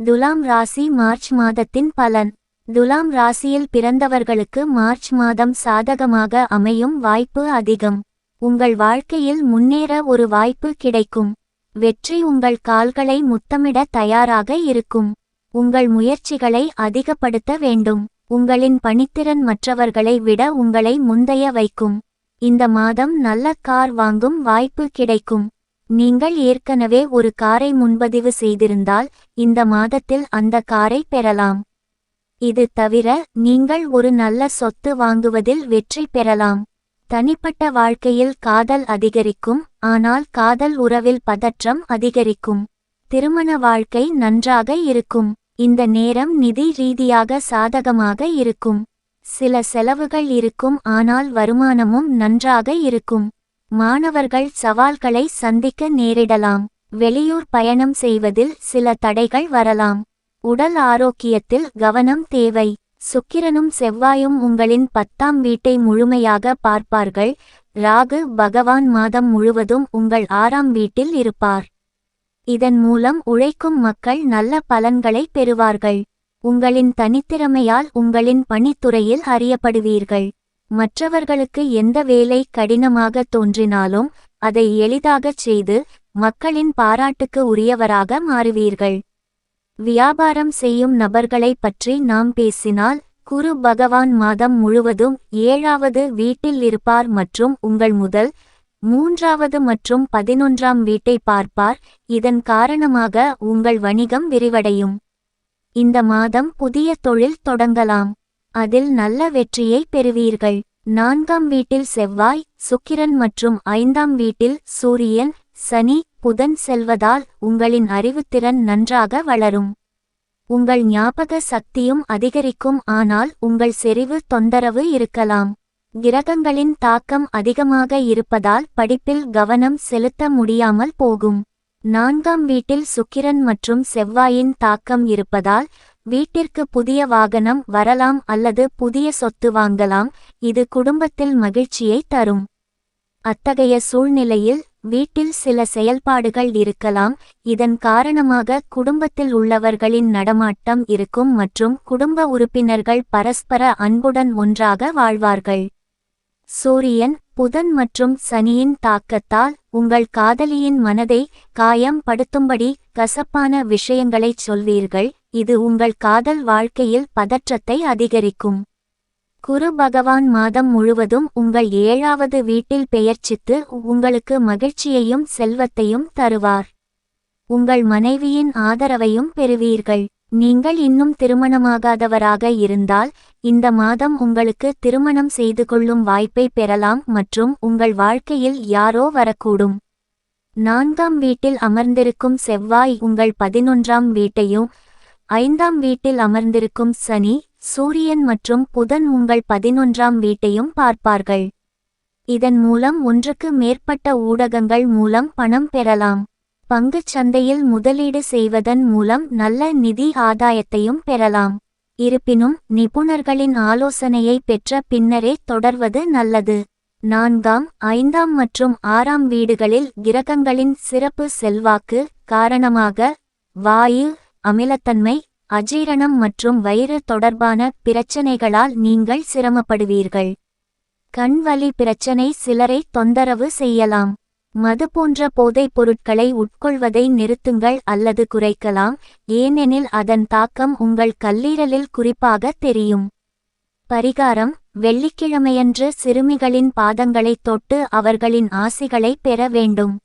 துலாம் ராசி மார்ச் மாதத்தின் பலன். துலாம் ராசியில் பிறந்தவர்களுக்கு மார்ச் மாதம் சாதகமாக அமையும் வாய்ப்பு அதிகம். உங்கள் வாழ்க்கையில் முன்னேற ஒரு வாய்ப்பு கிடைக்கும். வெற்றி உங்கள் கால்களை முத்தமிட தயாராக இருக்கும். உங்கள் முயற்சிகளை அதிகப்படுத்த வேண்டும். உங்களின் பணித்திறன் மற்றவர்களை விட உங்களை முந்தைய வைக்கும். இந்த மாதம் நல்ல கார் வாங்கும் வாய்ப்பு கிடைக்கும். நீங்கள் ஏற்கனவே ஒரு காரை முன்பதிவு செய்திருந்தால் இந்த மாதத்தில் அந்த காரை பெறலாம். இது தவிர நீங்கள் ஒரு நல்ல சொத்து வாங்குவதில் வெற்றி பெறலாம். தனிப்பட்ட வாழ்க்கையில் காதல் அதிகரிக்கும் ஆனால் காதல் உறவில் பதற்றம் அதிகரிக்கும். திருமண வாழ்க்கை நன்றாக இருக்கும். இந்த நேரம் நிதி ரீதியாக சாதகமாக இருக்கும். சில செலவுகள் இருக்கும் ஆனால் வருமானமும் நன்றாக இருக்கும். மாணவர்கள் சவால்களை சந்திக்க நேரிடலாம். வெளியூர் பயணம் செய்வதில் சில தடைகள் வரலாம். உடல் ஆரோக்கியத்தில் கவனம் தேவை. சுக்கிரனும் செவ்வாயும் உங்களின் பத்தாம் வீட்டை முழுமையாக பார்ப்பார்கள். ராகு பகவான் மாதம் முழுவதும் உங்கள் ஆறாம் வீட்டில் இருப்பார். இதன் மூலம் உழைக்கும் மக்கள் நல்ல பலன்களை பெறுவார்கள். உங்களின் தனித்திறமையால் உங்களின் பணித்துறையில் அறியப்படுவீர்கள். மற்றவர்களுக்கு எந்த வேலை கடினமாக தோன்றினாலும் அதை எளிதாகச் செய்து மக்களின் பாராட்டுக்கு உரியவராக மாறுவீர்கள். வியாபாரம் செய்யும் நபர்களை பற்றி நாம் பேசினால் குரு பகவான் மாதம் முழுவதும் ஏழாவது வீட்டில் இருப்பார் மற்றும் உங்கள் முதல் மூன்றாவது மற்றும் பதினொன்றாம் வீட்டை பார்ப்பார் இதன் காரணமாக உங்கள் வணிகம் விரிவடையும். இந்த மாதம் புதிய தொழில் தொடங்கலாம். அதில் நல்ல வெற்றியை பெறுவீர்கள். நான்காம் வீட்டில் செவ்வாய் சுக்கிரன் மற்றும் ஐந்தாம் வீட்டில் சூரியன் சனி புதன் செல்வதால் உங்களின் அறிவுத்திறன் நன்றாக வளரும். உங்கள் ஞாபக சக்தியும் அதிகரிக்கும் ஆனால் உங்கள் செறிவு தொந்தரவு இருக்கலாம். கிரகங்களின் தாக்கம் அதிகமாக இருப்பதால் படிப்பில் கவனம் செலுத்த முடியாமல் போகும். நான்காம் வீட்டில் சுக்கிரன் மற்றும் செவ்வாயின் தாக்கம் இருப்பதால் வீட்டிற்கு புதிய வாகனம் வரலாம் அல்லது புதிய சொத்து வாங்கலாம் இது குடும்பத்தில் மகிழ்ச்சியை தரும். அத்தகைய சூழ்நிலையில் வீட்டில் சில செயல்பாடுகள் இருக்கலாம் இதன் காரணமாக குடும்பத்தில் உள்ளவர்களின் நடமாட்டம் இருக்கும் மற்றும் குடும்ப உறுப்பினர்கள் பரஸ்பர அன்புடன் ஒன்றாக வாழ்வார்கள். சூரியன் புதன் மற்றும் சனியின் தாக்கத்தால் உங்கள் காதலியின் மனதை காயம் படுத்தும்படி கசப்பான விஷயங்களைச் சொல்வீர்கள். இது உங்கள் காதல் வாழ்க்கையில் பதற்றத்தை அதிகரிக்கும். குரு பகவான் மாதம் முழுவதும் உங்கள் ஏழாவது வீட்டில் பெயர்ச்சித்து உங்களுக்கு மகிழ்ச்சியையும் செல்வத்தையும் தருவார். உங்கள் மனைவியின் ஆதரவையும் பெறுவீர்கள். நீங்கள் இன்னும் திருமணமாகாதவராக இருந்தால் இந்த மாதம் உங்களுக்கு திருமணம் செய்து கொள்ளும் வாய்ப்பை பெறலாம் மற்றும் உங்கள் வாழ்க்கையில் யாரோ வரக்கூடும். நான்காம் வீட்டில் அமர்ந்திருக்கும் செவ்வாய் உங்கள் பதினொன்றாம் வீட்டையும் ஐந்தாம் வீட்டில் அமர்ந்திருக்கும் சனி சூரியன் மற்றும் புதன் உங்கள் பதினொன்றாம் வீட்டையும் பார்ப்பார்கள். இதன் மூலம் ஒன்றுக்கு மேற்பட்ட ஊடகங்கள் மூலம் பணம் பெறலாம். பங்குச் சந்தையில் முதலீடு செய்வதன் மூலம் நல்ல நிதி ஆதாயத்தையும் பெறலாம். இருப்பினும் நிபுணர்களின் ஆலோசனையை பெற்ற பின்னரே தொடர்வது நல்லது. நான்காம் ஐந்தாம் மற்றும் ஆறாம் வீடுகளில் கிரகங்களின் சிறப்பு செல்வாக்கு காரணமாக வாயு அமிலத்தன்மை அஜீரணம் மற்றும் வயிறு தொடர்பான பிரச்சனைகளால் நீங்கள் சிரமப்படுவீர்கள். கண்வலி பிரச்சனை சிலரை தொந்தரவு செய்யலாம். மது போன்ற போதைப் பொருட்களை உட்கொள்வதை நிறுத்துங்கள் அல்லது குறைக்கலாம் ஏனெனில் அதன் தாக்கம் உங்கள் கல்லீரலில் குறிப்பாக தெரியும். பரிகாரம் வெள்ளிக்கிழமையன்று சிறுமிகளின் பாதங்களைத் தொட்டு அவர்களின் ஆசிகளை பெற வேண்டும்.